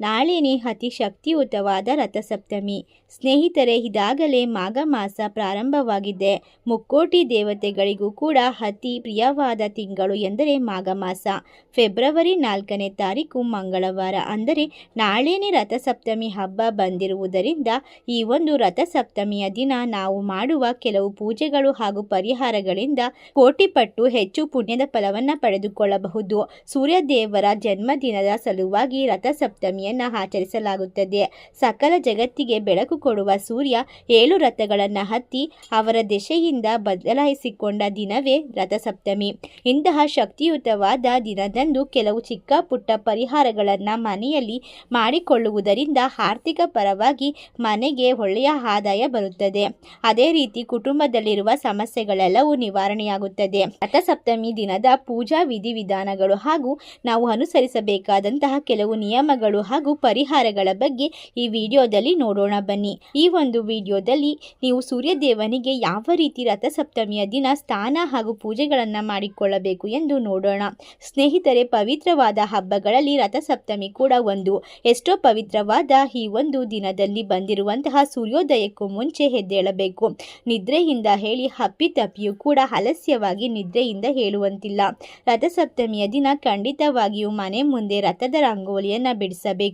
ನಾಳೆನೇ ಅತಿ ಶಕ್ತಿಯುತವಾದ ರಥಸಪ್ತಮಿ. ಸ್ನೇಹಿತರೆ, ಇದಾಗಲೇ ಮಾಘ ಮಾಸ ಪ್ರಾರಂಭವಾಗಿದೆ. ಮುಕ್ಕೋಟಿ ದೇವತೆಗಳಿಗೂ ಕೂಡ ಅತಿ ಪ್ರಿಯವಾದ ತಿಂಗಳು ಎಂದರೆ ಮಾಘ ಮಾಸ. ಫೆಬ್ರವರಿ ನಾಲ್ಕನೇ ತಾರೀಕು ಮಂಗಳವಾರ. ಅಂದರೆ ನಾಳೆನೇ ರಥಸಪ್ತಮಿ ಹಬ್ಬ ಬಂದಿರುವುದರಿಂದ ಈ ಒಂದು ರಥಸಪ್ತಮಿಯ ದಿನ ನಾವು ಮಾಡುವ ಕೆಲವು ಪೂಜೆಗಳು ಹಾಗೂ ಪರಿಹಾರಗಳಿಂದ ಕೋಟಿ ಪಟ್ಟು ಹೆಚ್ಚು ಪುಣ್ಯದ ಫಲವನ್ನು ಪಡೆದುಕೊಳ್ಳಬಹುದು. ಸೂರ್ಯದೇವರ ಜನ್ಮದಿನದ ಸಲುವಾಗಿ ರಥಸಪ್ತಮಿಯನ್ನು ಆಚರಿಸಲಾಗುತ್ತದೆ. ಸಕಲ ಜಗತ್ತಿಗೆ ಬೆಳಕು ಕೊಡುವ ಸೂರ್ಯ ಏಳು ರಥಗಳನ್ನು ಹತ್ತಿ ಅವರ ದೆಸೆಯಿಂದ ಬದಲಾಯಿಸಿಕೊಂಡ ದಿನವೇ ರಥಸಪ್ತಮಿ. ಇಂತಹ ಶಕ್ತಿಯುತವಾದ ದಿನದಂದು ಕೆಲವು ಚಿಕ್ಕ ಪುಟ್ಟ ಪರಿಹಾರಗಳನ್ನು ಮನೆಯಲ್ಲಿ ಮಾಡಿಕೊಳ್ಳುವುದರಿಂದ ಆರ್ಥಿಕ ಪರವಾಗಿ ಮನೆಗೆ ಒಳ್ಳೆಯ ಆದಾಯ ಬರುತ್ತದೆ. ಅದೇ ರೀತಿ ಕುಟುಂಬದಲ್ಲಿರುವ ಸಮಸ್ಯೆಗಳೆಲ್ಲವೂ ನಿವಾರಣೆಯಾಗುತ್ತದೆ. ರಥಸಪ್ತಮಿ ದಿನದ ಪೂಜಾ ವಿಧಿವಿಧಾನಗಳು ಹಾಗೂ ನಾವು ಅನುಸರಿಸಬೇಕಾದಂತಹ ಕೆಲವು ನಿಯಮಗಳು ಪರಿಹಾರಗಳ ಬಗ್ಗೆ ಈ ವಿಡಿಯೋದಲ್ಲಿ ನೋಡೋಣ ಬನ್ನಿ. ಈ ಒಂದು ವಿಡಿಯೋದಲ್ಲಿ ನೀವು ಸೂರ್ಯದೇವನಿಗೆ ಯಾವ ರೀತಿ ರಥಸಪ್ತಮಿಯ ದಿನ ಸ್ನಾನ ಹಾಗೂ ಪೂಜೆಗಳನ್ನು ಮಾಡಿಕೊಳ್ಳಬೇಕು ಎಂದು ನೋಡೋಣ. ಸ್ನೇಹಿತರೆ, ಪವಿತ್ರವಾದ ಹಬ್ಬಗಳಲ್ಲಿ ರಥಸಪ್ತಮಿ ಕೂಡ ಒಂದು. ಎಷ್ಟೋ ಪವಿತ್ರವಾದ ಈ ಒಂದು ದಿನದಲ್ಲಿ ಬಂದಿರುವಂತಹ ಸೂರ್ಯೋದಯಕ್ಕೂ ಮುಂಚೆ ಹೆದ್ದೇಳಬೇಕು ನಿದ್ರೆಯಿಂದ ಹೇಳಿ ಹಪ್ಪಿತಪ್ಪಿಯೂ ಕೂಡ ಅಲಸ್ಯವಾಗಿ ನಿದ್ರೆಯಿಂದ ಹೇಳುವಂತಿಲ್ಲ. ರಥಸಪ್ತಮಿಯ ದಿನ ಖಂಡಿತವಾಗಿಯೂ ಮನೆ ಮುಂದೆ ರಥದ ರಂಗೋಲಿಯನ್ನು ಬಿಡಿಸಬೇಕು.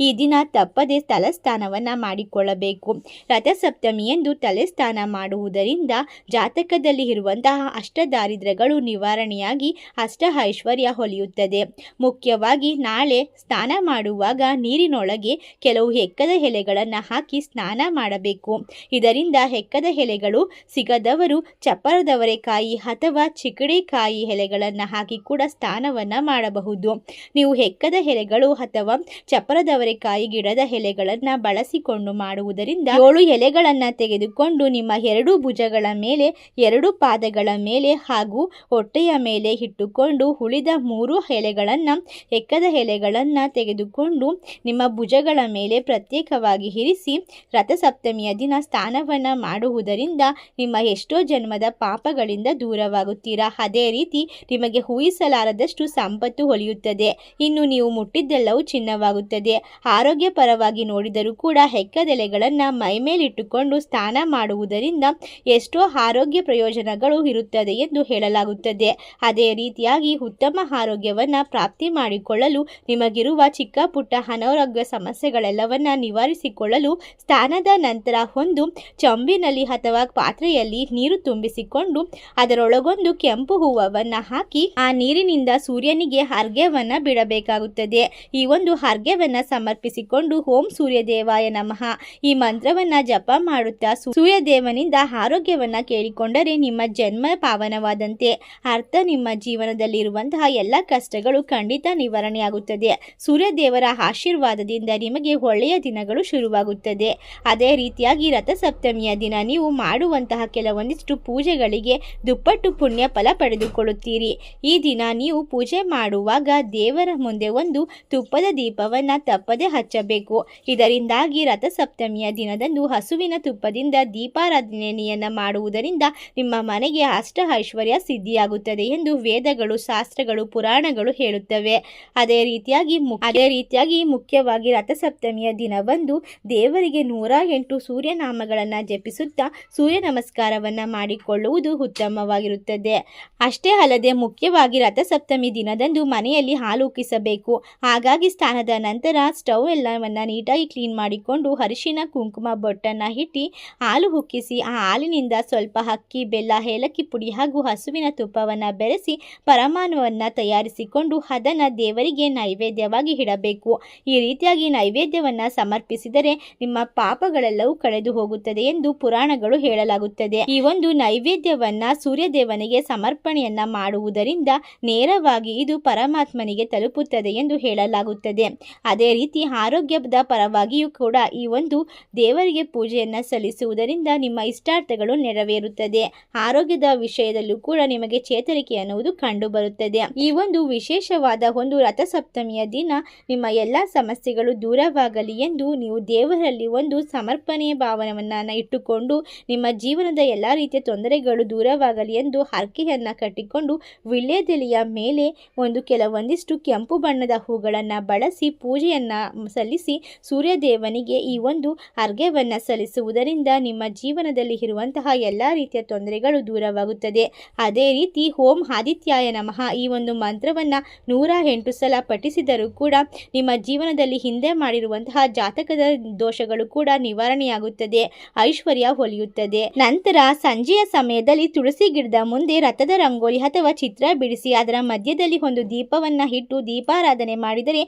ಈ ದಿನ ತಪ್ಪದೆ ತಲಸ್ಥಾನವನ್ನು ಮಾಡಿಕೊಳ್ಳಬೇಕು. ರಥಸಪ್ತಮಿ ಎಂದು ತಲೆಸ್ನಾನ ಮಾಡುವುದರಿಂದ ಜಾತಕದಲ್ಲಿ ಇರುವಂತಹ ಅಷ್ಟದಾರಿದ್ರ್ಯಗಳು ನಿವಾರಣೆಯಾಗಿ ಅಷ್ಟ ಐಶ್ವರ್ಯ ಹೊಲಿಯುತ್ತದೆ. ಮುಖ್ಯವಾಗಿ ನಾಳೆ ಸ್ನಾನ ಮಾಡುವಾಗ ನೀರಿನೊಳಗೆ ಕೆಲವು ಹೆಕ್ಕದ ಎಲೆಗಳನ್ನು ಹಾಕಿ ಸ್ನಾನ ಮಾಡಬೇಕು. ಇದರಿಂದ ಹೆಕ್ಕದ ಎಲೆಗಳು ಸಿಗದವರು ಚಪ್ಪರದವರೆಕಾಯಿ ಅಥವಾ ಚಿಕಡೆಕಾಯಿ ಎಲೆಗಳನ್ನು ಹಾಕಿ ಕೂಡ ಸ್ನಾನವನ್ನು ಮಾಡಬಹುದು. ನೀವು ಹೆಕ್ಕದ ಎಲೆಗಳು ಅಥವಾ ಚಪ್ಪರದವರೆಕಾಯಿ ಗಿಡದ ಎಲೆಗಳನ್ನು ಬಳಸಿಕೊಂಡು ಮಾಡುವುದರಿಂದ ಏಳು ಎಲೆಗಳನ್ನು ತೆಗೆದುಕೊಂಡು ನಿಮ್ಮ ಎರಡು ಭುಜಗಳ ಮೇಲೆ, ಎರಡು ಪಾದಗಳ ಮೇಲೆ ಹಾಗೂ ಹೊಟ್ಟೆಯ ಮೇಲೆ ಇಟ್ಟುಕೊಂಡು ಉಳಿದ ಮೂರು ಎಲೆಗಳನ್ನು ಎಕ್ಕದ ಎಲೆಗಳನ್ನು ತೆಗೆದುಕೊಂಡು ನಿಮ್ಮ ಭುಜಗಳ ಮೇಲೆ ಪ್ರತ್ಯೇಕವಾಗಿ ಇರಿಸಿ ರಥಸಪ್ತಮಿಯ ದಿನ ಸ್ನಾನವನ್ನು ಮಾಡುವುದರಿಂದ ನಿಮ್ಮ ಎಷ್ಟೋ ಜನ್ಮದ ಪಾಪಗಳಿಂದ ದೂರವಾಗುತ್ತೀರಾ. ಅದೇ ರೀತಿ ನಿಮಗೆ ಊಹಿಸಲಾರದಷ್ಟು ಸಂಪತ್ತು ಹೊಲಿಯುತ್ತದೆ. ಇನ್ನು ನೀವು ಮುಟ್ಟಿದ್ದೆಲ್ಲವೂ ಚಿನ್ನವಾಗುತ್ತದೆ. ಆರೋಗ್ಯ ಪರವಾಗಿ ನೋಡಿದರೂ ಕೂಡ ಹೆಕ್ಕದೆಲೆಗಳನ್ನು ಮೈಮೇಲಿಟ್ಟುಕೊಂಡು ಸ್ನಾನ ಮಾಡುವುದರಿಂದ ಎಷ್ಟೋ ಆರೋಗ್ಯ ಪ್ರಯೋಜನಗಳು ಇರುತ್ತದೆ ಎಂದು ಹೇಳಲಾಗುತ್ತದೆ. ಅದೇ ರೀತಿಯಾಗಿ ಉತ್ತಮ ಆರೋಗ್ಯವನ್ನು ಪ್ರಾಪ್ತಿ ಮಾಡಿಕೊಳ್ಳಲು ನಿಮಗಿರುವ ಚಿಕ್ಕ ಪುಟ್ಟ ಅನಾರೋಗ್ಯ ಸಮಸ್ಯೆಗಳೆಲ್ಲವನ್ನು ನಿವಾರಿಸಿಕೊಳ್ಳಲು ಸ್ನಾನದ ನಂತರ ಒಂದು ಚಂಬಿನಲ್ಲಿ ಅಥವಾ ಪಾತ್ರೆಯಲ್ಲಿ ನೀರು ತುಂಬಿಸಿಕೊಂಡು ಅದರೊಳಗೊಂದು ಕೆಂಪು ಹೂವವನ್ನು ಹಾಕಿ ಆ ನೀರಿನಿಂದ ಸೂರ್ಯನಿಗೆ ಅರ್ಘ್ಯವನ್ನು ಬಿಡಬೇಕಾಗುತ್ತದೆ. ಈ ಒಂದು ಅರ್ಘ್ಯವನ್ನ ಸಮರ್ಪಿಸಿಕೊಂಡು ಓಂ ಸೂರ್ಯದೇವಾಯ ನಮಃ. ಈ ಮಂತ್ರವನ್ನ ಜಪ ಮಾಡುತ್ತಾ ಸೂರ್ಯದೇವನಿಂದ ಆರೋಗ್ಯವನ್ನ ಕೇಳಿಕೊಂಡರೆ ನಿಮ್ಮ ಜನ್ಮ ಪಾವನವಾದಂತೆ. ಅರ್ಥ, ನಿಮ್ಮ ಜೀವನದಲ್ಲಿರುವಂತಹ ಎಲ್ಲ ಕಷ್ಟಗಳು ಖಂಡಿತ ನಿವಾರಣೆಯಾಗುತ್ತದೆ. ಸೂರ್ಯದೇವರ ಆಶೀರ್ವಾದದಿಂದ ನಿಮಗೆ ಒಳ್ಳೆಯ ದಿನಗಳು ಶುರುವಾಗುತ್ತದೆ. ಅದೇ ರೀತಿಯಾಗಿ ರಥಸಪ್ತಮಿಯ ದಿನ ನೀವು ಮಾಡುವಂತಹ ಕೆಲವೊಂದಿಷ್ಟು ಪೂಜೆಗಳಿಗೆ ದುಪ್ಪಟ್ಟು ಪುಣ್ಯ ಫಲ ಪಡೆದುಕೊಳ್ಳುತ್ತೀರಿ. ಈ ದಿನ ನೀವು ಪೂಜೆ ಮಾಡುವಾಗ ದೇವರ ಮುಂದೆ ಒಂದು ತುಪ್ಪದ ದೀಪವನ್ನು ತಪ್ಪದೆ ಹಚ್ಚಬೇಕು. ಇದರಿಂದಾಗಿ ರಥಸಪ್ತಮಿಯ ದಿನದಂದು ಹಸುವಿನ ತುಪ್ಪದಿಂದ ದೀಪಾರಾಧನೆಯನ್ನು ಮಾಡುವುದರಿಂದ ನಿಮ್ಮ ಮನೆಗೆ ಅಷ್ಟ ಐಶ್ವರ್ಯ ಸಿದ್ಧಿಯಾಗುತ್ತದೆ ಎಂದು ವೇದಗಳು, ಶಾಸ್ತ್ರಗಳು, ಪುರಾಣಗಳು ಹೇಳುತ್ತವೆ. ಅದೇ ರೀತಿಯಾಗಿ ಅದೇ ರೀತಿಯಾಗಿ ಮುಖ್ಯವಾಗಿ ರಥಸಪ್ತಮಿಯ ದಿನವಂದು ದೇವರಿಗೆ ನೂರ ಎಂಟು ಸೂರ್ಯನಾಮಗಳನ್ನು ಜಪಿಸುತ್ತಾ ಸೂರ್ಯ ನಮಸ್ಕಾರವನ್ನು ಮಾಡಿಕೊಳ್ಳುವುದು ಉತ್ತಮವಾಗಿರುತ್ತದೆ. ಅಷ್ಟೇ ಅಲ್ಲದೆ ಮುಖ್ಯವಾಗಿ ರಥಸಪ್ತಮಿ ದಿನದಂದು ಮನೆಯಲ್ಲಿ ಹಾಲು ಉಕ್ಕಿಸಬೇಕು ಹಾಗಾಗಿ ಸ್ನಾನದ ನಂತರ ಸ್ಟವ್ ಎಲ್ಲವನ್ನು ನೀಟಾಗಿ ಕ್ಲೀನ್ ಮಾಡಿಕೊಂಡು ಅರಿಶಿನ, ಕುಂಕುಮ ಬೊಟ್ಟನ್ನು ಇಟ್ಟು ಹಾಲು ಹುಕ್ಕಿಸಿ, ಆ ಹಾಲಿನಿಂದ ಸ್ವಲ್ಪ ಅಕ್ಕಿ, ಬೆಲ್ಲ, ಏಲಕ್ಕಿ ಪುಡಿ ಹಾಗೂ ಹಸುವಿನ ತುಪ್ಪವನ್ನು ಬೆರೆಸಿ ಪರಮಾಣುವನ್ನ ತಯಾರಿಸಿಕೊಂಡು ಅದನ್ನು ದೇವರಿಗೆ ನೈವೇದ್ಯವಾಗಿ ಇಡಬೇಕು. ಈ ರೀತಿಯಾಗಿ ನೈವೇದ್ಯವನ್ನು ಸಮರ್ಪಿಸಿದರೆ ನಿಮ್ಮ ಪಾಪಗಳೆಲ್ಲವೂ ಕಳೆದು ಹೋಗುತ್ತದೆ ಎಂದು ಪುರಾಣಗಳು ಹೇಳಲಾಗುತ್ತದೆ. ಈ ಒಂದು ನೈವೇದ್ಯವನ್ನ ಸೂರ್ಯದೇವನಿಗೆ ಸಮರ್ಪಣೆಯನ್ನ ಮಾಡುವುದರಿಂದ ನೇರವಾಗಿ ಇದು ಪರಮಾತ್ಮನಿಗೆ ತಲುಪುತ್ತದೆ ಎಂದು ಹೇಳಲಾಗುತ್ತದೆ. ಅದೇ ರೀತಿ ಆರೋಗ್ಯದ ಪರವಾಗಿಯೂ ಕೂಡ ಈ ಒಂದು ದೇವರಿಗೆ ಪೂಜೆಯನ್ನು ಸಲ್ಲಿಸುವುದರಿಂದ ನಿಮ್ಮ ಇಷ್ಟಾರ್ಥಗಳು ನೆರವೇರುತ್ತದೆ. ಆರೋಗ್ಯದ ವಿಷಯದಲ್ಲೂ ಕೂಡ ನಿಮಗೆ ಚೇತರಿಕೆ ಅನ್ನುವುದು ಕಂಡು ಬರುತ್ತದೆ ಈ ಒಂದು ವಿಶೇಷವಾದ ಒಂದು ರಥಸಪ್ತಮಿಯ ದಿನ ನಿಮ್ಮ ಎಲ್ಲ ಸಮಸ್ಯೆಗಳು ದೂರವಾಗಲಿ ಎಂದು ನೀವು ದೇವರಲ್ಲಿ ಒಂದು ಸಮರ್ಪಣೆಯ ಭಾವನವನ್ನು ಇಟ್ಟುಕೊಂಡು ನಿಮ್ಮ ಜೀವನದ ಎಲ್ಲ ರೀತಿಯ ತೊಂದರೆಗಳು ದೂರವಾಗಲಿ ಎಂದು ಹರಕೆಯನ್ನು ಕಟ್ಟಿಕೊಂಡು ವಿಳ್ಯದೆಲೆಯ ಮೇಲೆ ಒಂದು ಕೆಲವೊಂದಿಷ್ಟು ಕೆಂಪು ಬಣ್ಣದ ಹೂಗಳನ್ನು ಬಳಸಿ ಪೂಜೆಯನ್ನು ಸಲ್ಲಿಸಿ ಸೂರ್ಯದೇವನಿಗೆ ಈ ಒಂದು ಅರ್ಘ್ಯವನ್ನು ಸಲ್ಲಿಸುವುದರಿಂದ ನಿಮ್ಮ ಜೀವನದಲ್ಲಿ ಇರುವಂತಹ ಎಲ್ಲ ರೀತಿಯ ತೊಂದರೆಗಳು ದೂರವಾಗುತ್ತದೆ. ಅದೇ ರೀತಿ ಓಂ ಆದಿತ್ಯಾಯ ನಮಃ ಈ ಒಂದು ಮಂತ್ರವನ್ನು ನೂರ ಸಲ ಪಠಿಸಿದರೂ ಕೂಡ ನಿಮ್ಮ ಜೀವನದಲ್ಲಿ ಹಿಂದೆ ಮಾಡಿರುವಂತಹ ಜಾತಕದ ದೋಷಗಳು ಕೂಡ ನಿವಾರಣೆಯಾಗುತ್ತದೆ, ಐಶ್ವರ್ಯ ಹೊಲಿಯುತ್ತದೆ. ನಂತರ ಸಂಜೆಯ ಸಮಯದಲ್ಲಿ ತುಳಸಿ ಗಿಡದ ಮುಂದೆ ರಥದ ರಂಗೋಲಿ ಅಥವಾ ಚಿತ್ರ ಬಿಡಿಸಿ ಅದರ ಮಧ್ಯದಲ್ಲಿ ಒಂದು ದೀಪವನ್ನ ಇಟ್ಟು ದೀಪಾರಾಧನೆ ಮಾಡಿದರೆ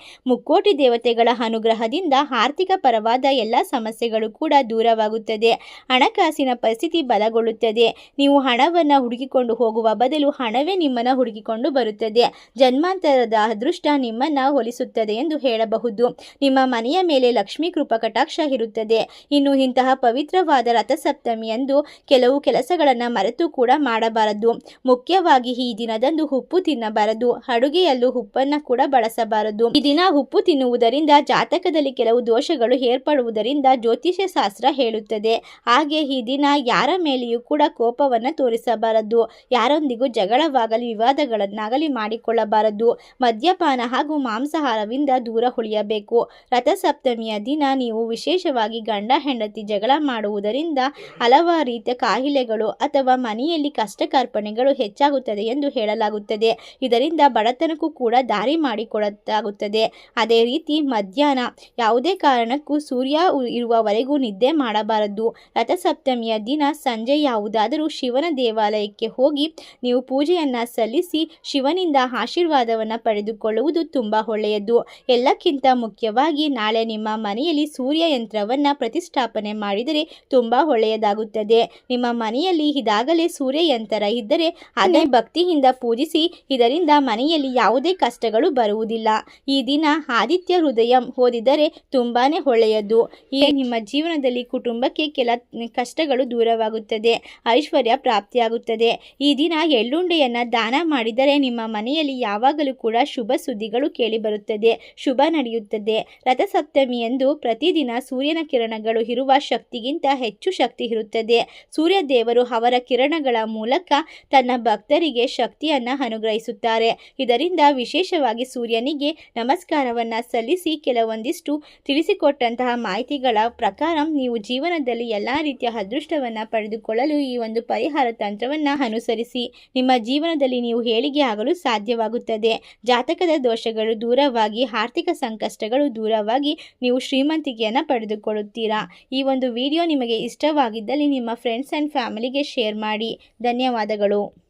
ಮುಕ್ಕೋಟಿ ದೇವತೆಗಳ ಅನುಗ್ರಹದಿಂದ ಆರ್ಥಿಕ ಪರವಾದ ಎಲ್ಲ ಸಮಸ್ಯೆಗಳು ಕೂಡ ದೂರವಾಗುತ್ತದೆ. ಹಣಕಾಸಿನ ಪರಿಸ್ಥಿತಿ ಬಲಗೊಳ್ಳುತ್ತದೆ. ನೀವು ಹಣವನ್ನು ಹುಡುಕಿಕೊಂಡು ಹೋಗುವ ಬದಲು ಹಣವೇ ನಿಮ್ಮನ್ನು ಹುಡುಕಿಕೊಂಡು ಬರುತ್ತದೆ. ಜನ್ಮಾಂತರದ ಅದೃಷ್ಟ ನಿಮ್ಮನ್ನ ಹೋಲಿಸುತ್ತದೆ ಎಂದು ಹೇಳಬಹುದು. ನಿಮ್ಮ ಮನೆಯ ಮೇಲೆ ಲಕ್ಷ್ಮೀ ಕೃಪಾ ಕಟಾಕ್ಷ ಇರುತ್ತದೆ. ಇನ್ನು ಇಂತಹ ಪವಿತ್ರವಾದ ರಥಸಪ್ತಮಿಯಂದು ಕೆಲವು ಕೆಲಸಗಳನ್ನು ಮರೆತು ಕೂಡ ಮಾಡಬಾರದು. ಮುಖ್ಯವಾಗಿ ಈ ದಿನದಂದು ಉಪ್ಪು ತಿನ್ನಬಾರದು. ಅಡುಗೆಯಲ್ಲೂ ಉಪ್ಪನ್ನು ಕೂಡ ಬಳಸಬಾರದು. ಈ ದಿನ ಉಪ್ಪು ತಿನ್ನುವುದರಿಂದ ಜಾತಕದಲ್ಲಿ ಕೆಲವು ದೋಷಗಳು ಏರ್ಪಡುವುದರಿಂದ ಜ್ಯೋತಿಷ್ಯ ಶಾಸ್ತ್ರ ಹೇಳುತ್ತದೆ. ಹಾಗೆ ಈ ದಿನ ಯಾರ ಮೇಲೆಯೂ ಕೂಡ ಕೋಪವನ್ನು ತೋರಿಸಬಾರದು. ಯಾರೊಂದಿಗೂ ಜಗಳವಾಗಲಿ, ವಿವಾದಗಳನ್ನಾಗಲಿ ಮಾಡಿಕೊಳ್ಳಬಾರದು. ಮದ್ಯಪಾನ ಹಾಗೂ ಮಾಂಸಾಹಾರದಿಂದ ದೂರ ಉಳಿಯಬೇಕು. ರಥಸಪ್ತಮಿಯ ದಿನ ನೀವು ವಿಶೇಷವಾಗಿ ಗಂಡ, ಹೆಂಡತಿ ಜಗಳ ಮಾಡುವುದರಿಂದ ಹಲವಾರು ರೀತಿಯ ಕಾಯಿಲೆಗಳು ಅಥವಾ ಮನೆಯಲ್ಲಿ ಕಷ್ಟಕಾರ್ಪಣೆಗಳು ಹೆಚ್ಚಾಗುತ್ತದೆ ಎಂದು ಹೇಳಲಾಗುತ್ತದೆ. ಇದರಿಂದ ಬಡತನಕ್ಕೂ ಕೂಡ ದಾರಿ ಮಾಡಿಕೊಡುತ್ತಾಗುತ್ತದೆ ಅದೇ ರೀತಿ ಮಧ್ಯಾಹ್ನ. ಯಾವುದೇ ಕಾರಣಕ್ಕೂ ಸೂರ್ಯ ಇರುವವರೆಗೂ ನಿದ್ದೆ ಮಾಡಬಾರದು. ರಥಸಪ್ತಮಿಯ ದಿನ ಸಂಜೆ ಯಾವುದಾದರೂ ಶಿವನ ದೇವಾಲಯಕ್ಕೆ ಹೋಗಿ ನೀವು ಪೂಜೆಯನ್ನ ಸಲ್ಲಿಸಿ ಶಿವನಿಂದ ಆಶೀರ್ವಾದವನ್ನು ಪಡೆದುಕೊಳ್ಳುವುದು ತುಂಬ ಒಳ್ಳೆಯದು. ಎಲ್ಲಕ್ಕಿಂತ ಮುಖ್ಯವಾಗಿ ನಾಳೆ ನಿಮ್ಮ ಮನೆಯಲ್ಲಿ ಸೂರ್ಯ ಯಂತ್ರವನ್ನ ಪ್ರತಿಷ್ಠಾಪನೆ ಮಾಡಿದರೆ ತುಂಬ ಒಳ್ಳೆಯದಾಗುತ್ತದೆ. ನಿಮ್ಮ ಮನೆಯಲ್ಲಿ ಇದಾಗಲೇ ಸೂರ್ಯ ಯಂತ್ರ ಇದ್ದರೆ ಅದೇ ಭಕ್ತಿಯಿಂದ ಪೂಜಿಸಿ ಇದರಿಂದ ಮನೆಯಲ್ಲಿ ಯಾವುದೇ ಕಷ್ಟಗಳು ಬರುವುದಿಲ್ಲ. ಈ ದಿನ ಆದಿತ್ಯ ಹೃದಯ ಓದಿದರೆ ತುಂಬಾನೇ ಒಳ್ಳೆಯದು. ಈ ನಿಮ್ಮ ಜೀವನದಲ್ಲಿ ಕುಟುಂಬಕ್ಕೆ ಕೆಲ ಕಷ್ಟಗಳು ದೂರವಾಗುತ್ತದೆ, ಐಶ್ವರ್ಯ ಪ್ರಾಪ್ತಿಯಾಗುತ್ತದೆ. ಈ ದಿನ ಎಳ್ಳುಂಡೆಯನ್ನ ದಾನ ಮಾಡಿದರೆ ನಿಮ್ಮ ಮನೆಯಲ್ಲಿ ಯಾವಾಗಲೂ ಕೂಡ ಶುಭ ಸುದ್ದಿಗಳು ಕೇಳಿಬರುತ್ತದೆ, ಶುಭ ನಡೆಯುತ್ತದೆ. ರಥಸಪ್ತಮಿಯಂದು ಪ್ರತಿದಿನ ಸೂರ್ಯನ ಕಿರಣಗಳು ಇರುವ ಶಕ್ತಿಗಿಂತ ಹೆಚ್ಚು ಶಕ್ತಿ ಇರುತ್ತದೆ. ಸೂರ್ಯ ದೇವರು ಅವರ ಕಿರಣಗಳ ಮೂಲಕ ತನ್ನ ಭಕ್ತರಿಗೆ ಶಕ್ತಿಯನ್ನ ಅನುಗ್ರಹಿಸುತ್ತಾರೆ. ಇದರಿಂದ ವಿಶೇಷವಾಗಿ ಸೂರ್ಯನಿಗೆ ನಮಸ್ಕಾರವನ್ನ ಸಲ್ಲಿಸಿ ಕೆಲವೊಂದಿಷ್ಟು ತಿಳಿಸಿಕೊಟ್ಟಂತಹ ಮಾಹಿತಿಗಳ ಪ್ರಕಾರ ನೀವು ಜೀವನದಲ್ಲಿ ಎಲ್ಲ ರೀತಿಯ ಅದೃಷ್ಟವನ್ನು ಪಡೆದುಕೊಳ್ಳಲು ಈ ಒಂದು ಪರಿಹಾರ ತಂತ್ರವನ್ನು ಅನುಸರಿಸಿ ನಿಮ್ಮ ಜೀವನದಲ್ಲಿ ನೀವು ಹೇಳಿಗೆ ಆಗಲು ಸಾಧ್ಯವಾಗುತ್ತದೆ. ಜಾತಕದ ದೋಷಗಳು ದೂರವಾಗಿ, ಆರ್ಥಿಕ ಸಂಕಷ್ಟಗಳು ದೂರವಾಗಿ ನೀವು ಶ್ರೀಮಂತಿಕೆಯನ್ನು ಪಡೆದುಕೊಳ್ಳುತ್ತೀರಾ? ಈ ಒಂದು ವಿಡಿಯೋ ನಿಮಗೆ ಇಷ್ಟವಾಗಿದ್ದಲ್ಲಿ ನಿಮ್ಮ ಫ್ರೆಂಡ್ಸ್ ಆ್ಯಂಡ್ ಫ್ಯಾಮಿಲಿಗೆ ಶೇರ್ ಮಾಡಿ. ಧನ್ಯವಾದಗಳು.